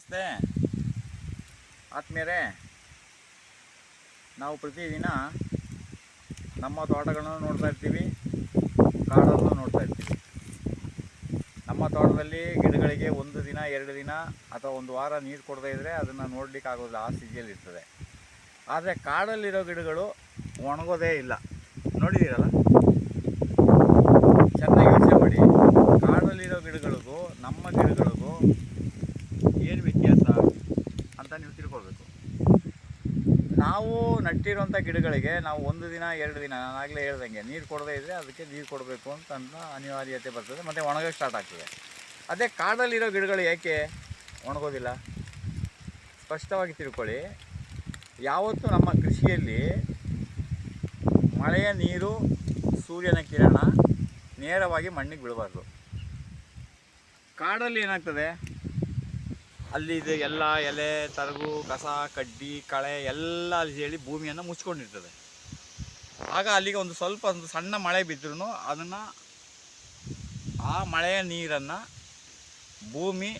ನಮಸ್ತೆ. ಆತ್ಮೀಯರೇ, ನಾವು ಪ್ರತಿದಿನ ನಮ್ಮ ತೋಟಗಳನ್ನು ನೋಡ್ತಾ ಇರ್ತೀವಿ, ಕಾಡನ್ನು ನೋಡ್ತಾ ಇರ್ತೀವಿ. ನಮ್ಮ ತೋಟದಲ್ಲಿ ಗಿಡಗಳಿಗೆ ಒಂದು ದಿನ, ಎರಡು ದಿನ ಅಥವಾ ಒಂದು ವಾರ ನೀರು ಕೊಡದೇ ಇದ್ದರೆ ಅದನ್ನು ನೋಡಲಿಕ್ಕೆ ಆಗೋದಿಲ್ಲ, ಆ ಸ್ಥಿತಿಯಲ್ಲಿ ಇರ್ತದೆ. ಆದರೆ ಕಾಡಲ್ಲಿರೋ ಗಿಡಗಳು ಒಣಗೋದೇ ಇಲ್ಲ. ನೋಡಿದ್ದೀರಲ್ಲ? ಚೆನ್ನಾಗಿ ಯೋಚನೆ ಮಾಡಿ. ಕಾಡಲ್ಲಿರೋ ಗಿಡಗಳಿಗೂ, ನಮ್ಮ ಗಿಡಗಳಿಗೂ ಏನು ವ್ಯತ್ಯಾಸ ಅಂತ ನೀವು ತಿಳ್ಕೊಳ್ಬೇಕು. ನಾವು ನಟ್ಟಿರುವಂಥ ಗಿಡಗಳಿಗೆ ನಾವು ಒಂದು ದಿನ, ಎರಡು ದಿನ ನಾನಾಗಲೇ ಹೇಳ್ದಂಗೆ ನೀರು ಕೊಡದೇ ಇದ್ದರೆ ಅದಕ್ಕೆ ನೀರು ಕೊಡಬೇಕು ಅಂತ ಅನಿವಾರ್ಯತೆ ಬರ್ತದೆ. ಮತ್ತು ಒಣಗೋಕ್ಕೆ ಸ್ಟಾರ್ಟ್ ಆಗ್ತದೆ. ಅದೇ ಕಾಡಲ್ಲಿರೋ ಗಿಡಗಳು ಏಕೆ ಒಣಗೋದಿಲ್ಲ? ಸ್ಪಷ್ಟವಾಗಿ ತಿಳ್ಕೊಳ್ಳಿ. ಯಾವತ್ತೂ ನಮ್ಮ ಕೃಷಿಯಲ್ಲಿ ಮಳೆಯ ನೀರು, ಸೂರ್ಯನ ಕಿರಣ ನೇರವಾಗಿ ಮಣ್ಣಿಗೆ ಬೀಳಬಾರ್ದು. ಕಾಡಲ್ಲಿ ಏನಾಗ್ತದೆ? ಅಲ್ಲಿ ಇದು ಎಲ್ಲ ಎಲೆ, ತರಗು, ಕಸ, ಕಡ್ಡಿ, ಕಳೆ ಎಲ್ಲ ಅಲ್ಲಿ ಹೇಳಿ ಭೂಮಿಯನ್ನು ಮುಚ್ಕೊಂಡಿರ್ತದೆ. ಆಗ ಅಲ್ಲಿಗೆ ಒಂದು ಸ್ವಲ್ಪ ಒಂದು ಸಣ್ಣ ಮಳೆ ಬಿದ್ದರೂ ಅದನ್ನು ಆ ಮಳೆಯ ನೀರನ್ನು ಭೂಮಿ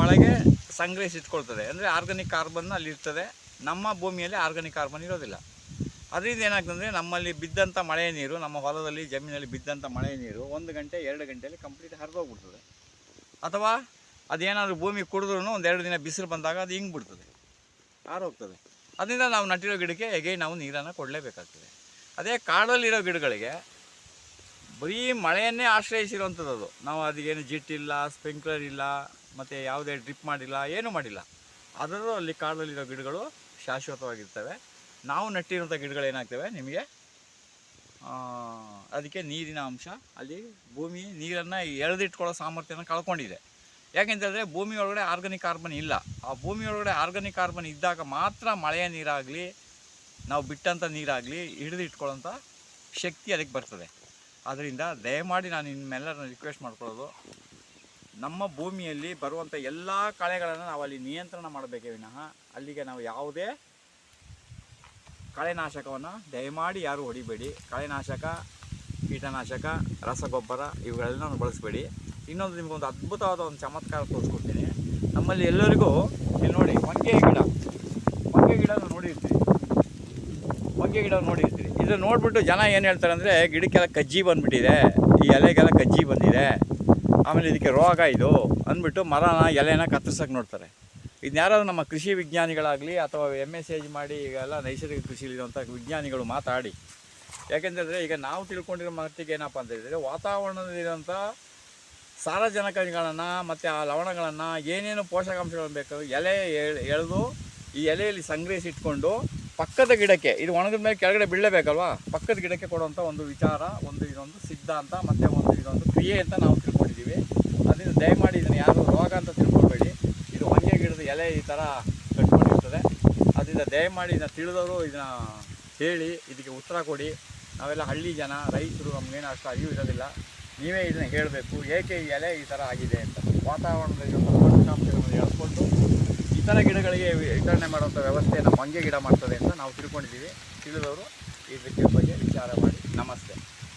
ಒಳಗೆ ಸಂಗ್ರಹಿಸಿಟ್ಕೊಳ್ತದೆ. ಅಂದರೆ ಆರ್ಗಾನಿಕ್ ಕಾರ್ಬನ್ ಅಲ್ಲಿರ್ತದೆ ನಮ್ಮ ಭೂಮಿಯಲ್ಲಿ ಆರ್ಗಾನಿಕ್ ಕಾರ್ಬನ್ ಇರೋದಿಲ್ಲ. ಅದರಿಂದ ಏನಾಗ್ತದೆ ನಮ್ಮಲ್ಲಿ ಬಿದ್ದಂಥ ಮಳೆಯ ನೀರು, ನಮ್ಮ ಹೊಲದಲ್ಲಿ, ಜಮೀನಲ್ಲಿ ಬಿದ್ದಂಥ ಮಳೆಯ ನೀರು ಒಂದು ಗಂಟೆ, ಎರಡು ಗಂಟೆಯಲ್ಲಿ ಕಂಪ್ಲೀಟ್ ಹರಿದೋಗ್ಬಿಡ್ತದೆ. ಅಥವಾ ಅದೇನಾದರೂ ಭೂಮಿ ಕುಡಿದ್ರೂ ಒಂದು ಎರಡು ದಿನ ಬಿಸಿಲು ಬಂದಾಗ ಅದು ಹಿಂಗೆ ಬಿಡ್ತದೆ. ಆರೋಗ್ತದೆ ಅದರಿಂದ ನಾವು ನಟ್ಟಿರೋ ಗಿಡಕ್ಕೆ ಹೇಗೆ ನಾವು ನೀರನ್ನು ಕೊಡಲೇಬೇಕಾಗ್ತದೆ. ಅದೇ ಕಾಡಲ್ಲಿರೋ ಗಿಡಗಳಿಗೆ ಬರೀ ಮಳೆಯನ್ನೇ ಆಶ್ರಯಿಸಿರುವಂಥದ್ದು ಅದು. ನಾವು ಅದಕ್ಕೇನು ಜಿಟ್ಟಿಲ್ಲ ಸ್ಪ್ರಿಂಕ್ಲರ್ ಇಲ್ಲ ಮತ್ತು ಯಾವುದೇ ಡ್ರಿಪ್ ಮಾಡಿಲ್ಲ ಏನೂ ಮಾಡಿಲ್ಲ. ಅದರಲ್ಲೂ ಅಲ್ಲಿ ಕಾಡಲ್ಲಿರೋ ಗಿಡಗಳು ಶಾಶ್ವತವಾಗಿರ್ತವೆ. ನಾವು ನೆಟ್ಟಿರುವಂಥ ಗಿಡಗಳು ಏನಾಗ್ತವೆ ನಿಮಗೆ? ಅದಕ್ಕೆ ನೀರಿನ ಅಂಶ ಅಲ್ಲಿ ಭೂಮಿ ನೀರನ್ನು ಎಳೆದಿಟ್ಕೊಳ್ಳೋ ಸಾಮರ್ಥ್ಯನ ಕಳ್ಕೊಂಡಿದೆ. ಯಾಕೆಂತಂದರೆ ಭೂಮಿ ಒಳಗಡೆ ಆರ್ಗಾನಿಕ್ ಕಾರ್ಬನ್ ಇಲ್ಲ. ಆ ಭೂಮಿ ಒಳಗಡೆ ಆರ್ಗಾನಿಕ್ ಕಾರ್ಬನ್ ಇದ್ದಾಗ ಮಾತ್ರ ಮಳೆಯ ನೀರಾಗಲಿ, ನಾವು ಬಿಟ್ಟಂಥ ನೀರಾಗಲಿ ಹಿಡಿದು ಇಟ್ಕೊಳ್ಳೋಂಥ ಶಕ್ತಿ ಅದಕ್ಕೆ ಬರ್ತದೆ. ಆದ್ದರಿಂದ ದಯಮಾಡಿ ನಾನು ನಿಮ್ಮೆಲ್ಲರನ್ನ ರಿಕ್ವೆಸ್ಟ್ ಮಾಡ್ಕೊಳ್ಳೋದು, ನಮ್ಮ ಭೂಮಿಯಲ್ಲಿ ಬರುವಂಥ ಎಲ್ಲ ಕಳೆಗಳನ್ನು ನಾವು ಅಲ್ಲಿ ನಿಯಂತ್ರಣ ಮಾಡಬೇಕೇ ವಿನಃ ಅಲ್ಲಿಗೆ ನಾವು ಯಾವುದೇ ಕಳೆನಾಶಕವನ್ನು ದಯಮಾಡಿ ಯಾರೂ ಹೊಡಿಬೇಡಿ. ಕಳೆನಾಶಕ, ಕೀಟನಾಶಕ, ರಸಗೊಬ್ಬರ ಇವುಗಳನ್ನ ಬಳಸಬೇಡಿ. ಇನ್ನೊಂದು ನಿಮಗೊಂದು ಅದ್ಭುತವಾದ ಒಂದು ಚಮತ್ಕಾರ ತೋರಿಸ್ಕೊಡ್ತೀನಿ. ನಮ್ಮಲ್ಲಿ ಎಲ್ಲರಿಗೂ ಇಲ್ಲಿ ನೋಡಿ ಹೊಂಗೆ ಗಿಡ. ಹೊಂಗೆ ಗಿಡ ನೋಡಿರ್ತೀವಿ ಹೊಂಗೆ ಗಿಡ ನೋಡಿರ್ತೀವಿ ಇದು ನೋಡ್ಬಿಟ್ಟು ಜನ ಏನು ಹೇಳ್ತಾರೆ ಅಂದರೆ, ಗಿಡಕ್ಕೆಲ್ಲ ಕಜ್ಜಿ ಬಂದುಬಿಟ್ಟಿದೆ. ಈ ಎಲೆಗೆಲ್ಲ ಕಜ್ಜಿ ಬಂದಿದೆ. ಆಮೇಲೆ ಇದಕ್ಕೆ ರೋಗ ಇದು ಅಂದ್ಬಿಟ್ಟು ಮರನ, ಎಲೆನ ಕತ್ತರಿಸೋಕೆ ನೋಡ್ತಾರೆ. ಇದನ್ನ ಯಾರಾದರೂ ನಮ್ಮ ಕೃಷಿ ವಿಜ್ಞಾನಿಗಳಾಗಲಿ ಅಥವಾ ಎಂ ಎಸ್ ಎಜ್ ಮಾಡಿ ಈಗೆಲ್ಲ ನೈಸರ್ಗಿಕ ಕೃಷಿಲಿರುವಂಥ ವಿಜ್ಞಾನಿಗಳು ಮಾತಾಡಿ. ಯಾಕೆಂತಂದರೆ ಈಗ ನಾವು ತಿಳ್ಕೊಂಡಿರೋ ಮಟ್ಟಿಗೆ ಏನಪ್ಪ ಅಂತ ಹೇಳಿದರೆ, ವಾತಾವರಣದಲ್ಲಿರುವಂಥ ಸಾರಜನಕಗಳನ್ನು ಮತ್ತು ಆ ಲವಣಗಳನ್ನು ಏನೇನು ಪೋಷಕಾಂಶಗಳು ಬೇಕು ಎಲೆ ಎಳ್- ಎಳೆದು ಈ ಎಲೆಯಲ್ಲಿ ಸಂಗ್ರಹಿಸಿಟ್ಕೊಂಡು ಪಕ್ಕದ ಗಿಡಕ್ಕೆ, ಇದು ಒಣಗಿದ ಮೇಲೆ ಕೆಳಗಡೆ ಬೀಳಲೇಬೇಕಲ್ವಾ ಪಕ್ಕದ ಗಿಡಕ್ಕೆ ಕೊಡುವಂಥ ಒಂದು ವಿಚಾರ, ಒಂದು ಇದೊಂದು ಸಿದ್ಧಾಂತ ಮತ್ತು ಒಂದು ಇದೊಂದು ಕ್ರಿಯೆ ಅಂತ ನಾವು ತಿಳ್ಕೊಂಡಿದ್ದೀವಿ ಅದರಿಂದ ದಯಮಾಡಿ ಇದನ್ನು ಯಾರು ರೋಗ ಅಂತ ತಿಳ್ಕೊಬೇಡಿ. ಇದು ಹೊಂಗೆ ಗಿಡದ ಎಲೆ ಈ ಥರ ಕಟ್ಕೊಂಡಿರ್ತದೆ. ಅದರಿಂದ ದಯಮಾಡಿ ಇದನ್ನು ತಿಳಿದವರು ಇದನ್ನು ಹೇಳಿ, ಇದಕ್ಕೆ ಉತ್ತರ ಕೊಡಿ. ನಾವೆಲ್ಲ ಹಳ್ಳಿ ಜನ, ರೈತರು ನಮಗೇನು ಅಷ್ಟು ಅರಿವು ಇರೋದಿಲ್ಲ. ನೀವೇ ಇದನ್ನು ಹೇಳಬೇಕು, ಏಕೆ ಈ ಎಲೆ ಈ ಥರ ಆಗಿದೆ ಅಂತ. ವಾತಾವರಣದಲ್ಲಿ ಪೋಷಕಾಂಶಗಳನ್ನು ಎಳ್ಕೊಂಡು ಇತರ ಗಿಡಗಳಿಗೆ ವಿತರಣೆ ಮಾಡುವಂಥ ವ್ಯವಸ್ಥೆಯನ್ನು ಮಂಗೆ ಗಿಡ ಮಾಡ್ತದೆ ಅಂತ ನಾವು ತಿಳ್ಕೊಂಡಿದ್ದೀವಿ. ತಿಳಿದವರು ಈ ವಿಷಯದ ಬಗ್ಗೆ ವಿಚಾರ ಮಾಡಿ ನಮಸ್ತೆ.